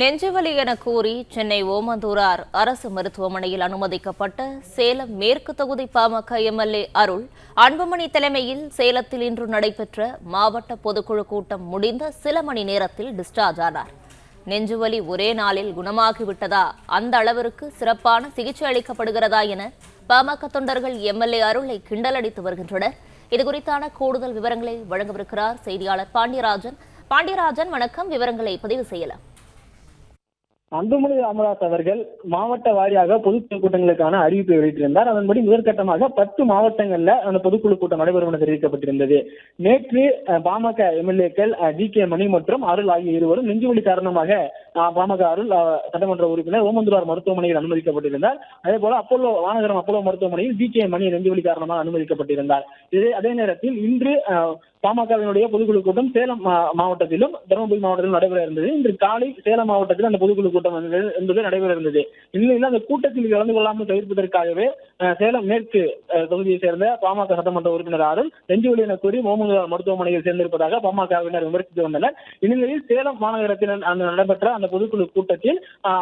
நெஞ்சுவலி என கூறி சென்னை ஓமந்தூரார் அரசு மருத்துவமனையில் அனுமதிக்கப்பட்ட சேலம் மேற்கு தொகுதி பாமக எம்எல்ஏ அருள் அன்புமணி தலைமையில் சேலத்தில் இன்று நடைபெற்ற மாவட்ட பொதுக்குழு கூட்டம் முடிந்த சில மணி நேரத்தில் டிஸ்சார்ஜ் ஆனார். நெஞ்சுவலி ஒரே நாளில் குணமாகிவிட்டதா? அந்த அளவிற்கு சிறப்பான சிகிச்சை அளிக்கப்படுகிறதா என பாமக தொண்டர்கள் எம்எல்ஏ அருளை கிண்டலடித்து வருகின்றனர். இதுகுறித்தான கூடுதல் விவரங்களை வழங்கவிருக்கிறார் செய்தியாளர் பாண்டியராஜன். பாண்டியராஜன் வணக்கம். விவரங்களை பதிவு செய்யலாம். அன்புமணி ராமதாஸ் அவர்கள் மாவட்ட வாரியாக பொதுக்குழு கூட்டங்களுக்கான அறிவிப்பை வெளியிட்டிருந்தார். அதன்படி முதற்கட்டமாக பத்து மாவட்டங்கள்ல அந்த பொதுக்குழு கூட்டம் நடைபெறும் என தெரிவிக்கப்பட்டிருந்தது. நேற்று பாமக எம்எல்ஏக்கள் ஜி கே மணி மற்றும் அருள் ஆகிய இருவரும் நெஞ்சுவலி காரணமாக பாமக அருள் சட்டமன்ற உறுப்பினர் ஓமந்துரார் மருத்துவமனையில் அனுமதிக்கப்பட்டிருந்தார். அதே போல அப்போலோ வானகரம் அப்போலோ மருத்துவமனையில் ஜி கே மணி நெஞ்சுவலி காரணமாக அனுமதிக்கப்பட்டிருந்தார். இது அதே நேரத்தில் இன்று பாமகவினுடைய பொதுக்குழு கூட்டம் சேலம் மா- மாவட்டத்திலும் தருமபுரி மாவட்டத்திலும் நடைபெற இருந்தது. இன்று காலை சேலம் மாவட்டத்தில் அந்த பொதுக்குழு கூட்டம் வந்து- என்பது நடைபெற இருந்தது. இந்நிலையில் அந்த கூட்டத்தில் கலந்து கொள்ளாமல் தவிர்ப்பதற்காகவே சேலம் மேற்கு தொகுதியை சேர்ந்த பாமக சட்டமன்ற உறுப்பினர் ஆறும் நெஞ்சுவலி என கூறி முகமது மருத்துவமனையில் சேர்ந்திருப்பதாக பாமகவினர் விமர்சித்து வந்தனர். இந்நிலையில் சேலம் மாநகரத்தில் அந்த நடைபெற்ற அந்த பொதுக்குழு கூட்டத்தில்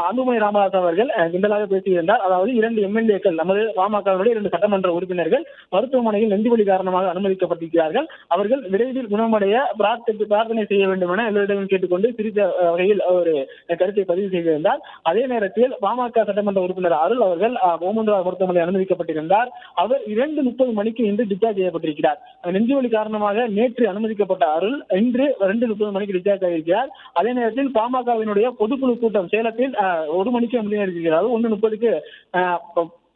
அன்புமணி ராமதாஸ் அவர்கள் கிண்டலாக பேசியிருந்தார். அதாவது இரண்டு எம்எல்ஏக்கள் நமது பாமகவினுடைய இரண்டு சட்டமன்ற உறுப்பினர்கள் மருத்துவமனையில் நெஞ்சுவலி காரணமாக அனுமதிக்கப்பட்டிருக்கிறார்கள். அவர்கள் விரைவில் குணமடைய பிரார்த்தனை செய்ய வேண்டும் என எல்லோரிடமும் கேட்டுக்கொண்டு சிரித்த வகையில் ஒரு கருத்தை பதிவு செய்திருந்தார். அதே நேரத்தில் பாமக சட்டமன்ற உறுப்பினர் அருள் அவர்கள் அஹ், மருத்துவமனை அனுமதிக்கப்பட்டிருந்தார். அவர் இரண்டு முப்பது மணிக்கு இன்று டிஸ்சார்ஜ் செய்யப்பட்டிருக்கிறார். நெஞ்சுவலி காரணமாக நேற்று அனுமதிக்கப்பட்ட அருள் இன்று இரண்டு முப்பது மணிக்கு டிஸ்சார்ஜ் ஆகியிருக்கிறார். அதே நேரத்தில் பாமகவினுடைய பொதுக்குழு கூட்டம் சேலத்தில் அஹ், ஒரு மணிக்கு முடிந்திருக்கிறது ஒன்று முப்பதுக்கு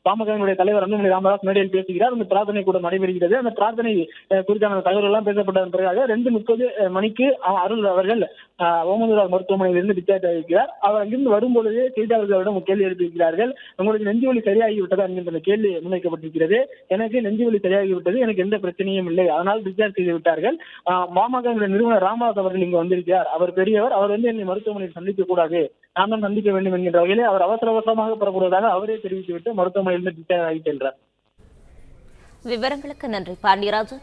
பாமகவினுடைய தலைவர் அன்புமணி ராமதாஸ் மேடையில் பேசுகிறார். அந்த பிரார்த்தனை கூட நடைபெறுகிறது. அந்த பிரார்த்தனை குறித்தான தகவல் எல்லாம் பேசப்பட்டதன் பிறகு ரெண்டு முப்பது மணிக்கு அருள் அவர்கள் ஓமந்தூரார் மருத்துவமனையிலிருந்து டிஸ்சார்ஜ் ஆகியிருக்கிறார். அவர் அங்கிருந்து வரும்பொழுது செய்தியாளர்களிடம் கேள்வி எழுப்பியிருக்கிறார்கள். உங்களுக்கு நெஞ்சுவலி சரியாகிவிட்டதா சரியாகி விட்டதா என்கின்ற கேள்வி முன்வைக்கப்பட்டிருக்கிறது. எனக்கு நெஞ்சுவலி சரியாகிவிட்டது எனக்கு எந்த பிரச்சனையும் இல்லை. அதனால் டிஸ்சார்ஜ் செய்து விட்டார்கள். அஹ், பாமக நிறுவனர் ராமதாஸ் அவர்கள் இங்கு வந்திருக்கிறார். அவர் பெரியவர். அவர் வந்து என்னை மருத்துவமனையில் சந்திக்க கூடாது. நான் தான் சந்திக்க வேண்டும் என்கின்ற வகையிலே அவர் அவசர அவசரமாக பெறப்படுவதாக அவரே தெரிவித்துவிட்டு மருத்துவமனையிலிருந்து டிஸ்சார்ஜ் ஆகி சென்றார். விவரங்களுக்கு நன்றி பாண்டியராஜன்.